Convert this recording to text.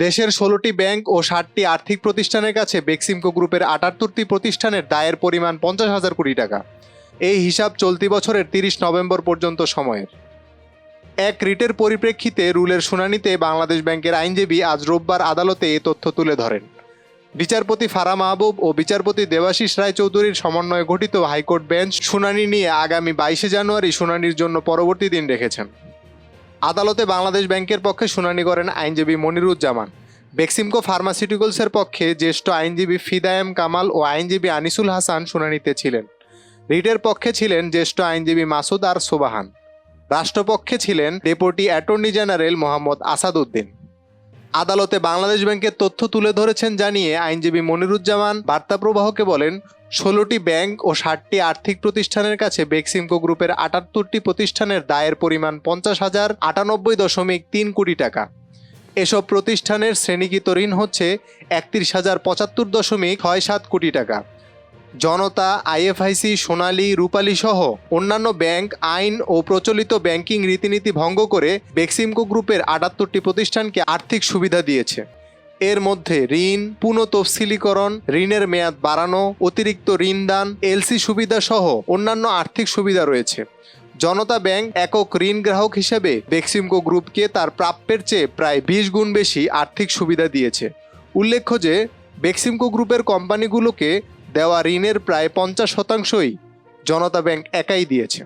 দেশের ষোলোটি ব্যাংক ও ষাটটি আর্থিক প্রতিষ্ঠানের কাছে বেক্সিমকো গ্রুপের আটাত্তরটি প্রতিষ্ঠানের দায়ের পরিমাণ পঞ্চাশ হাজার কোটি টাকা। এই হিসাব চলতি বছরের তিরিশ নভেম্বর পর্যন্ত সময়ের। এক রিটের পরিপ্রেক্ষিতে রুলের শুনানিতে বাংলাদেশ ব্যাংকের আইনজীবী আজ রোববার আদালতে এ তথ্য তুলে ধরেন। বিচারপতি ফারা মাহবুব ও বিচারপতি দেবাশিস রায়চৌধুরীর সমন্বয়ে গঠিত হাইকোর্ট বেঞ্চ শুনানি নিয়ে আগামী বাইশে জানুয়ারি শুনানির জন্য পরবর্তী দিন রেখেছেন। আদালতে বাংলাদেশ ব্যাংকের পক্ষে শুনানি করেন আইনজীবী মনিরুজ্জামান। বেক্সিমকো ফার্মাসিউটিক্যালসের পক্ষে জ্যেষ্ঠ আইনজীবী ফিদায়েম কামাল ও আইনজীবী আনিসুল হাসান শুনানিতে ছিলেন। রিটের পক্ষে ছিলেন জ্যেষ্ঠ আইনজীবী মাসুদ আর সোবাহান। রাষ্ট্রপক্ষে ছিলেন deputy attorney general Mohammad Asad Uddin আদালতে বাংলাদেশ ব্যাংকের তথ্য তুলে ধরেছেন জানিয়ে আইনজীবী মনিরুজ্জামান বার্তা প্রবাহকে বলেন, ষোলোটি ব্যাংক ও ষাটটি আর্থিক প্রতিষ্ঠানের কাছে বেক্সিমকো গ্রুপের আটাত্তরটি প্রতিষ্ঠানের দায়ের পরিমাণ পঞ্চাশ হাজার আটানব্বই দশমিক তিন কোটি টাকা। এসব প্রতিষ্ঠানের শ্রেণীকৃত ঋণ হচ্ছে একত্রিশ হাজার পঁচাত্তর দশমিক ছয় সাত কোটি টাকা। জনতা আইএফআইসি সোনালী, রূপালী সহ অন্যান্য ব্যাংক, আইন ও প্রচলিত ব্যাংকিং রীতিনীতি ভঙ্গ করে বেক্সিমকো গ্রুপের আটাত্তরটি প্রতিষ্ঠানকে আর্থিক সুবিধা দিয়েছে। এর মধ্যে ঋণ পুনঃ তফসিলীকরণ ঋণের মেয়াদ বাড়ানো, অতিরিক্ত ঋণদান এলসি সুবিধা সহ অন্যান্য আর্থিক সুবিধা রয়েছে। জনতা ব্যাংক একক ঋণ গ্রাহক হিসেবে বেক্সিমকো গ্রুপকে তার প্রাপ্যের চেয়ে প্রায় বিশ গুণ বেশি আর্থিক সুবিধা দিয়েছে। উল্লেখ্য যে, বেক্সিমকো গ্রুপের কোম্পানিগুলোকে দেওয়া ঋণের প্রায় পঞ্চাশ শতাংশই জনতা ব্যাংক একাই দিয়েছে।